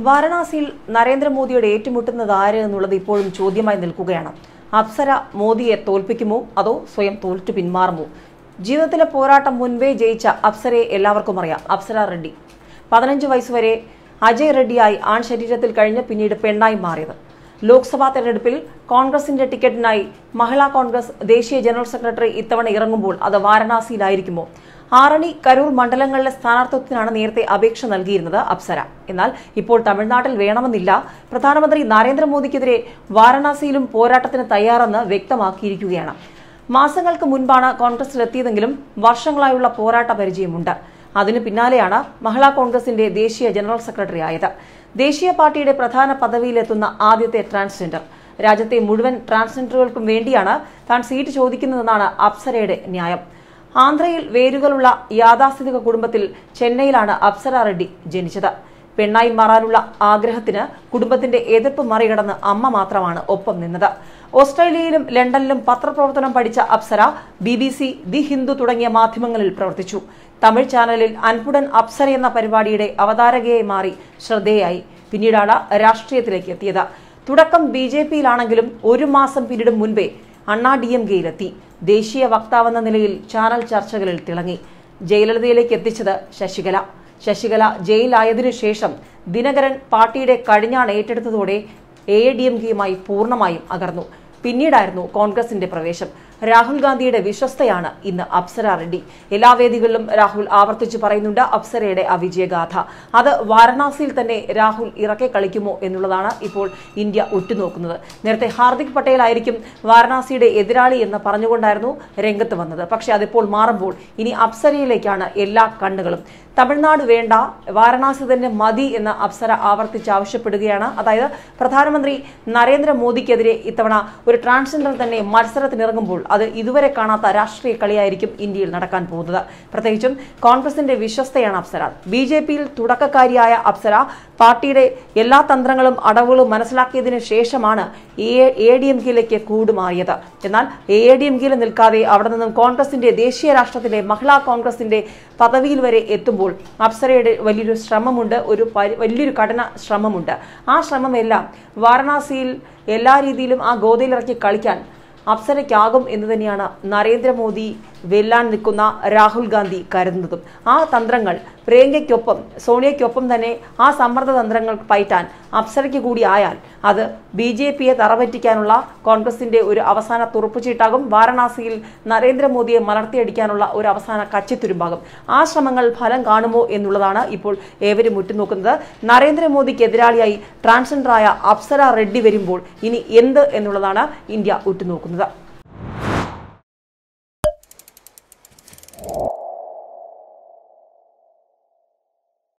വാരണാസിയിൽ നരേന്ദ്രമോദിയുടെ ഏറ്റുമുട്ടുന്നത് ആര് എന്നുള്ളത് ഇപ്പോഴും ചോദ്യമായി നിൽക്കുകയാണ്. അപ്സര മോദിയെ തോൽപ്പിക്കുമോ? അതോ സ്വയം തോൽറ്റു പിന്മാറുമോ? ജീവിതത്തിലെ പോരാട്ടം മുൻപേ ജയിച്ച അപ്സരയെ എല്ലാവർക്കും അറിയാം. അപ്സര റെഡ്ഡി. പതിനഞ്ച് വയസ്സുവരെ അജയ് റെഡ്ഡിയായി ആൺ ശരീരത്തിൽ കഴിഞ്ഞ് പിന്നീട് പെണ്ണായി മാറിയത്. ലോക്സഭാ തെരഞ്ഞെടുപ്പിൽ കോൺഗ്രസിന്റെ ടിക്കറ്റിനായി മഹിളാ കോൺഗ്രസ് ദേശീയ ജനറൽ സെക്രട്ടറി ഇത്തവണ ഇറങ്ങുമ്പോൾ അത് വാരണാസിയിലായിരിക്കുമോ? ആറണി കരൂർ മണ്ഡലങ്ങളിലെ സ്ഥാനാർത്ഥിത്വത്തിനാണ് നേരത്തെ അപേക്ഷ നൽകിയിരുന്നത് അപ്സര. എന്നാൽ ഇപ്പോൾ തമിഴ്നാട്ടിൽ വേണമെന്നില്ല. പ്രധാനമന്ത്രി നരേന്ദ്രമോദിക്കെതിരെ വാരണാസിയിലും പോരാട്ടത്തിന് തയ്യാറെന്ന് വ്യക്തമാക്കിയിരിക്കുകയാണ്. മാസങ്ങൾക്ക് മുൻപാണ് കോൺഗ്രസിലെത്തിയതെങ്കിലും വർഷങ്ങളായുള്ള പോരാട്ട പരിചയമുണ്ട്. അതിനു പിന്നാലെയാണ് മഹിളാ കോൺഗ്രസിന്റെ ദേശീയ ജനറൽ സെക്രട്ടറി ആയത്. ദേശീയ പാർട്ടിയുടെ പ്രധാന പദവിയിലെത്തുന്ന ആദ്യത്തെ ട്രാൻസ്ജെൻഡർ. രാജ്യത്തെ മുഴുവൻ ട്രാൻസ്ജെൻഡറുകൾക്കും വേണ്ടിയാണ് താൻ സീറ്റ് ചോദിക്കുന്നതെന്നാണ് അപ്സരയുടെ ന്യായം. ആന്ധ്രയിൽ വേരുകളുള്ള യാഥാസ്ഥിതിക കുടുംബത്തിൽ ചെന്നൈയിലാണ് അപ്സര റെഡ്ഡി ജനിച്ചത്. പെണ്ണായി മാറാനുള്ള ആഗ്രഹത്തിന് കുടുംബത്തിന്റെ എതിർപ്പ് മറികടന്ന് അമ്മ മാത്രമാണ് ഒപ്പം നിന്നത്. ഓസ്ട്രേലിയയിലും ലണ്ടനിലും പത്രപ്രവർത്തനം പഠിച്ച Apsara B B C the Hindu തുടങ്ങിയ മാധ്യമങ്ങളിൽ പ്രവർത്തിച്ചു. തമിഴ് ചാനലിൽ അൻപുടൻ അപ്സര എന്ന പരിപാടിയുടെ അവതാരകയായി മാറി ശ്രദ്ധേയായി. പിന്നീടാണ് രാഷ്ട്രീയത്തിലേക്ക് എത്തിയത്. തുടക്കം ബി ജെ പിയിലാണെങ്കിലും ഒരു മാസം പിന്നിടും മുൻപേ അണ്ണാ ഡി എം കെയിലെത്തി. ദേശീയ വക്താവെന്ന നിലയിൽ ചാനൽ ചർച്ചകളിൽ തിളങ്ങി. ജയലളിതയിലേക്ക് എത്തിച്ചത് ശശികല. ശശികല ജയിലായതിനു ശേഷം ദിനകരൻ പാർട്ടിയുടെ കഴിഞ്ഞാണ് ഏറ്റെടുത്തതോടെ എ ഡി എം കെയുമായി പൂർണമായും അകർന്നു. പിന്നീടായിരുന്നു കോൺഗ്രസിന്റെ പ്രവേശം. രാഹുൽ ഗാന്ധിയുടെ വിശ്വസ്തയാണ് ഇന്ന് അപ്സര റെഡ്ഡി. എല്ലാ വേദികളിലും രാഹുൽ ആവർത്തിച്ചു പറയുന്നുണ്ട് അപ്സരയുടെ അവിജയഗാഥ. വിജയഗാഥ അത് വാരണാസിയിൽ തന്നെ രാഹുൽ ഇറക്കെ കളിക്കുമോ എന്നുള്ളതാണ് ഇപ്പോൾ ഇന്ത്യ ഉറ്റുനോക്കുന്നത്. നേരത്തെ ഹാർദിക് പട്ടേൽ ആയിരിക്കും വാരണാസിയുടെ എതിരാളി എന്ന് പറഞ്ഞുകൊണ്ടായിരുന്നു രംഗത്ത് വന്നത്. പക്ഷെ അതിപ്പോൾ മാറുമ്പോൾ ഇനി അപ്സരയിലേക്കാണ് എല്ലാ കണ്ണുകളും. തമിഴ്നാട് വേണ്ട വാരണാസി തന്നെ മതി എന്ന അപ്സര ആവർത്തിച്ച് ആവശ്യപ്പെടുകയാണ്. അതായത് പ്രധാനമന്ത്രി നരേന്ദ്രമോദിക്കെതിരെ ഇത്തവണ ഒരു ട്രാൻസ്ജെൻഡർ തന്നെ മത്സരത്തിനിറങ്ങുമ്പോൾ അത് ഇതുവരെ കാണാത്ത രാഷ്ട്രീയ കളിയായിരിക്കും ഇന്ത്യയിൽ നടക്കാൻ പോകുന്നത്. പ്രത്യേകിച്ചും കോൺഗ്രസിന്റെ വിശ്വസ്തയാണ് അപ്സര. ബി ജെ പിയിൽ തുടക്കക്കാരിയായ അപ്സര പാർട്ടിയുടെ എല്ലാ തന്ത്രങ്ങളും അടവുകളും മനസ്സിലാക്കിയതിനു ശേഷമാണ് എ ഡി എം കെയിലേക്ക് കൂടുമാറിയത്. എന്നാൽ എ ഡി എം കെയിൽ നിൽക്കാതെ അവിടെ നിന്നും കോൺഗ്രസിന്റെ ദേശീയ രാഷ്ട്രത്തിലെ മഹിളാ കോൺഗ്രസിന്റെ പദവിയിൽ വരെ എത്തുമ്പോൾ അപ്സരയുടെ വലിയൊരു ശ്രമമുണ്ട് ഒരു വലിയൊരു കഠിന ശ്രമമുണ്ട്. ആ ശ്രമമെല്ലാം വാരണാസിയിൽ എല്ലാ രീതിയിലും ആ ഗോതയിലിറക്കി കളിക്കാൻ അപ്സരയ്ക്കാകും എന്ന് തന്നെയാണ് നരേന്ദ്രമോദി വെല്ലാൻ നിൽക്കുന്ന രാഹുൽ ഗാന്ധി കരുതുന്നതും. ആ തന്ത്രങ്ങൾ പ്രിയങ്കയ്ക്കൊപ്പം സോണിയയ്ക്കൊപ്പം തന്നെ ആ സമ്മർദ്ദ തന്ത്രങ്ങൾ പയറ്റാൻ അപ്സരയ്ക്ക് കൂടി ആയാൽ അത് ബി ജെ പിയെ തറപറ്റിക്കാനുള്ള കോൺഗ്രസിന്റെ ഒരു അവസാന തുറപ്പുചീട്ടാകും. വാരണാസിയിൽ നരേന്ദ്രമോദിയെ മലർത്തിയടിക്കാനുള്ള ഒരു അവസാന കച്ചിത്തുരുമ്പാകും. ആ ശ്രമങ്ങൾ ഫലം കാണുമോ എന്നുള്ളതാണ് ഇപ്പോൾ ഏവരും ഉറ്റുനോക്കുന്നത്. നരേന്ദ്രമോദിക്ക് എതിരാളിയായി ട്രാൻസ്ജെൻഡറായ അപ്സര റെഡ്ഡി വരുമ്പോൾ ഇനി എന്ത് എന്നുള്ളതാണ് ഇന്ത്യ ഉറ്റുനോക്കുന്നത്.